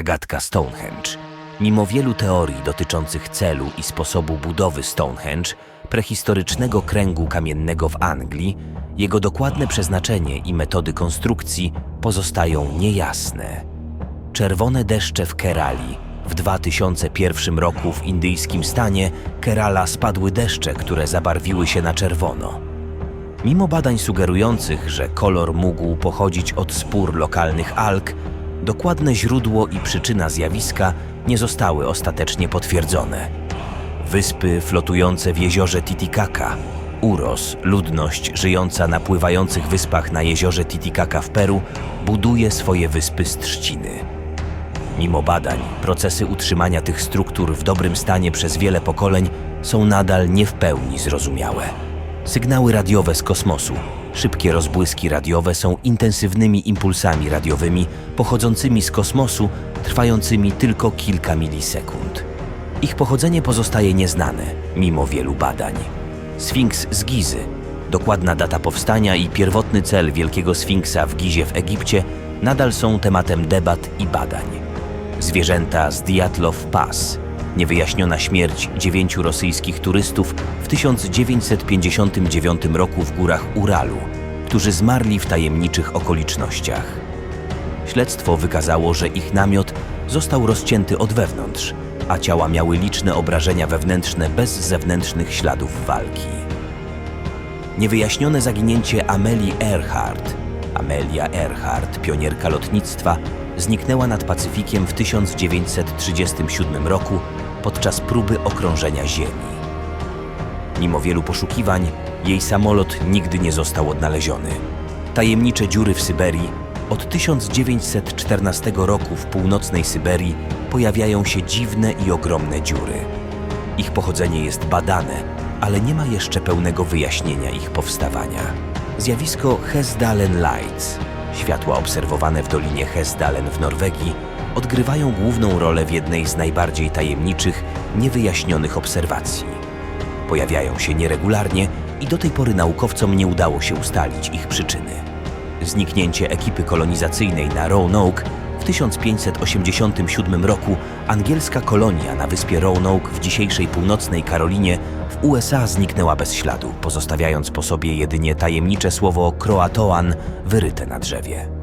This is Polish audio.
zagadka Stonehenge. Mimo wielu teorii dotyczących celu i sposobu budowy Stonehenge, prehistorycznego kręgu kamiennego w Anglii, jego dokładne przeznaczenie i metody konstrukcji pozostają niejasne. Czerwone deszcze w Kerali. W 2001 roku w indyjskim stanie Kerala spadły deszcze, które zabarwiły się na czerwono. Mimo badań sugerujących, że kolor mógł pochodzić od spór lokalnych alg, dokładne źródło i przyczyna zjawiska nie zostały ostatecznie potwierdzone. Wyspy flotujące w jeziorze Titicaca, Uros, ludność żyjąca na pływających wyspach na jeziorze Titicaca w Peru, buduje swoje wyspy z trzciny. Mimo badań, procesy utrzymania tych struktur w dobrym stanie przez wiele pokoleń są nadal nie w pełni zrozumiałe. Sygnały radiowe z kosmosu, szybkie rozbłyski radiowe są intensywnymi impulsami radiowymi pochodzącymi z kosmosu, trwającymi tylko kilka milisekund. Ich pochodzenie pozostaje nieznane, mimo wielu badań. Sfinks z Gizy, dokładna data powstania i pierwotny cel Wielkiego Sfinksa w Gizie w Egipcie nadal są tematem debat i badań. Zwierzęta z Diatlow Pass, niewyjaśniona śmierć dziewięciu rosyjskich turystów w 1959 roku w górach Uralu, którzy zmarli w tajemniczych okolicznościach. Śledztwo wykazało, że ich namiot został rozcięty od wewnątrz, a ciała miały liczne obrażenia wewnętrzne bez zewnętrznych śladów walki. Niewyjaśnione zaginięcie Amelie Earhart. Amelia Earhart, pionierka lotnictwa, zniknęła nad Pacyfikiem w 1937 roku podczas próby okrążenia Ziemi. Mimo wielu poszukiwań, jej samolot nigdy nie został odnaleziony. Tajemnicze dziury w Syberii od 1914 roku w północnej Syberii pojawiają się dziwne i ogromne dziury. Ich pochodzenie jest badane, ale nie ma jeszcze pełnego wyjaśnienia ich powstawania. Zjawisko Hesdalen Lights, światła obserwowane w dolinie Hesdalen w Norwegii, odgrywają główną rolę w jednej z najbardziej tajemniczych, niewyjaśnionych obserwacji. Pojawiają się nieregularnie i do tej pory naukowcom nie udało się ustalić ich przyczyny. Zniknięcie ekipy kolonizacyjnej na Roanoke w 1587 roku angielska kolonia na wyspie Roanoke w dzisiejszej północnej Karolinie w USA zniknęła bez śladu, pozostawiając po sobie jedynie tajemnicze słowo Croatoan wyryte na drzewie.